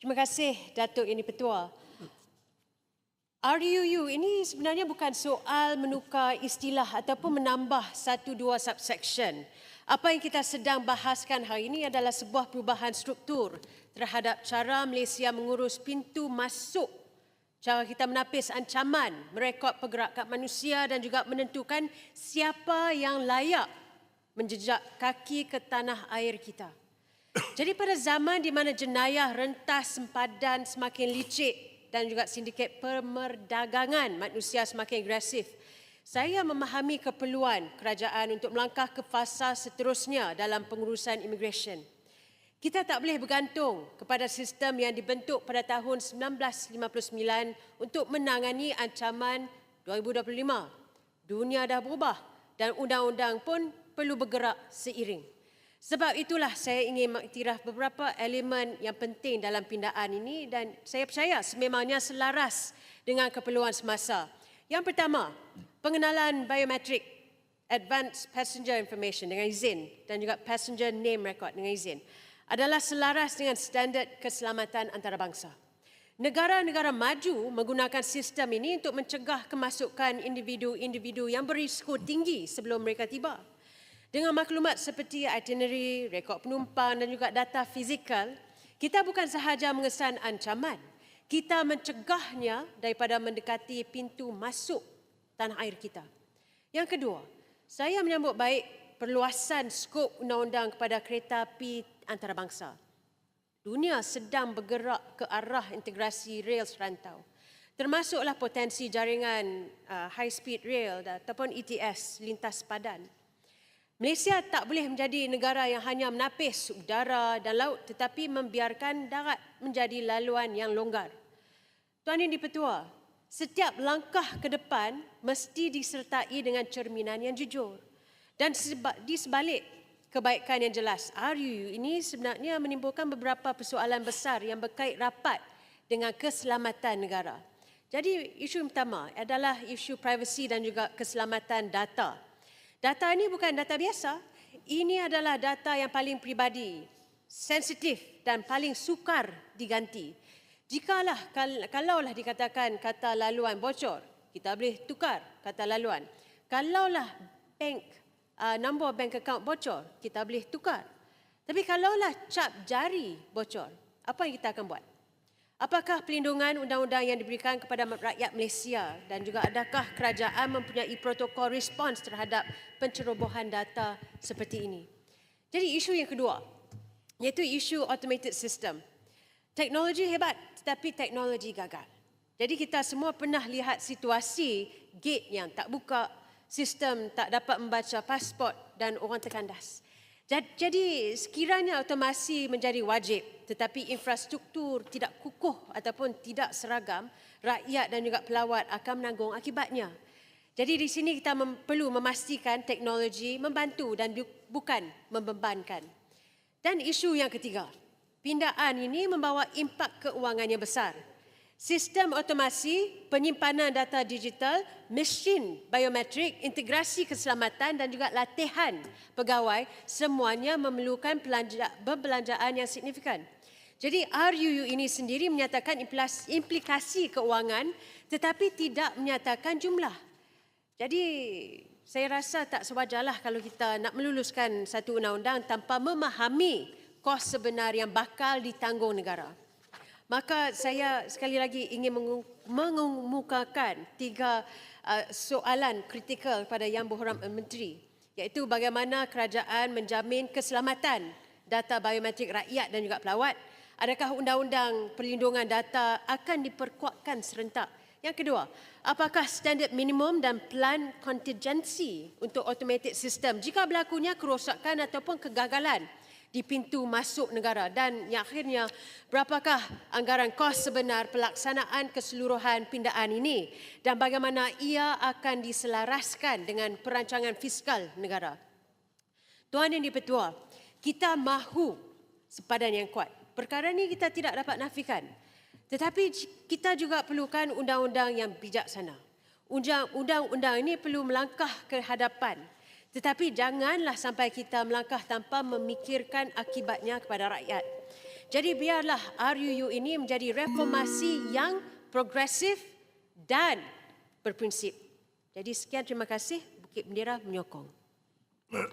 Terima kasih Datuk Ini Petua. RUU ini sebenarnya bukan soal menukar istilah ataupun menambah satu dua subsection. Apa yang kita sedang bahaskan hari ini adalah sebuah perubahan struktur terhadap cara Malaysia mengurus pintu masuk cara kita menapis ancaman, merekod pergerakan manusia dan juga menentukan siapa yang layak menjejak kaki ke tanah air kita. Jadi pada zaman di mana jenayah rentas sempadan semakin licik dan juga sindiket pemerdagangan manusia semakin agresif, saya memahami keperluan kerajaan untuk melangkah ke fasa seterusnya dalam pengurusan immigration. Kita tak boleh bergantung kepada sistem yang dibentuk pada tahun 1959 untuk menangani ancaman 2025. Dunia dah berubah dan undang-undang pun perlu bergerak seiring. Sebab itulah saya ingin mengiktiraf beberapa elemen yang penting dalam pindaan ini dan saya percaya sememangnya selaras dengan keperluan semasa. Yang pertama, pengenalan biometrik advanced passenger information dengan izin dan juga passenger name record dengan izin adalah selaras dengan standard keselamatan antarabangsa. Negara-negara maju menggunakan sistem ini untuk mencegah kemasukan individu-individu yang berisiko tinggi sebelum mereka tiba. Dengan maklumat seperti itinerary, rekod penumpang dan juga data fizikal, kita bukan sahaja mengesan ancaman, kita mencegahnya daripada mendekati pintu masuk tanah air kita. Yang kedua, saya menyambut baik perluasan skop undang-undang kepada kereta api antarabangsa. Dunia sedang bergerak ke arah integrasi rail serantau. Termasuklah potensi jaringan uh, high speed rail ataupun ETS lintas padan. Malaysia tak boleh menjadi negara yang hanya menapis udara dan laut tetapi membiarkan darat menjadi laluan yang longgar. Tuan Yang Dipertua, setiap langkah ke depan mesti disertai dengan cerminan yang jujur. Dan di sebalik kebaikan yang jelas. RUU ini sebenarnya menimbulkan beberapa persoalan besar yang berkait rapat dengan keselamatan negara. Jadi isu pertama adalah isu privasi dan juga keselamatan data. Data ini bukan data biasa. Ini adalah data yang paling pribadi, sensitif dan paling sukar diganti. Jikalah kalaulah dikatakan kata laluan bocor, kita boleh tukar kata laluan. Kalaulah bank uh, nombor bank account bocor, kita boleh tukar. Tapi kalaulah cap jari bocor, apa yang kita akan buat? Apakah pelindungan undang-undang yang diberikan kepada rakyat Malaysia dan juga adakah kerajaan mempunyai protokol respons terhadap pencerobohan data seperti ini? Jadi isu yang kedua, iaitu isu automated system. Teknologi hebat tetapi teknologi gagal. Jadi kita semua pernah lihat situasi gate yang tak buka, sistem tak dapat membaca pasport dan orang terkandas. Jadi sekiranya automasi menjadi wajib tetapi infrastruktur tidak kukuh ataupun tidak seragam, rakyat dan juga pelawat akan menanggung akibatnya. Jadi di sini kita mem- perlu memastikan teknologi membantu dan bu- bukan membebankan. Dan isu yang ketiga, pindaan ini membawa impak keuangan yang besar sistem otomasi, penyimpanan data digital, mesin biometrik, integrasi keselamatan dan juga latihan pegawai semuanya memerlukan perbelanjaan yang signifikan. Jadi RUU ini sendiri menyatakan implikasi keuangan tetapi tidak menyatakan jumlah. Jadi saya rasa tak sewajarlah kalau kita nak meluluskan satu undang-undang tanpa memahami kos sebenar yang bakal ditanggung negara. Maka saya sekali lagi ingin mengemukakan tiga uh, soalan kritikal pada Yang Berhormat Menteri iaitu bagaimana kerajaan menjamin keselamatan data biometrik rakyat dan juga pelawat. Adakah undang-undang perlindungan data akan diperkuatkan serentak? Yang kedua apakah standard minimum dan plan contingency untuk automated system? Jika berlakunya kerosakan ataupun kegagalan di pintu masuk negara dan yang akhirnya berapakah anggaran kos sebenar pelaksanaan keseluruhan pindaan ini dan bagaimana ia akan diselaraskan dengan perancangan fiskal negara. Tuan Yang Dipertua, kita mahu sepadan yang kuat. Perkara ini kita tidak dapat nafikan. Tetapi kita juga perlukan undang-undang yang bijaksana. Undang-undang ini perlu melangkah ke hadapan tetapi janganlah sampai kita melangkah tanpa memikirkan akibatnya kepada rakyat. Jadi biarlah RUU ini menjadi reformasi yang progresif dan berprinsip. Jadi sekian terima kasih Bukit Bendera menyokong.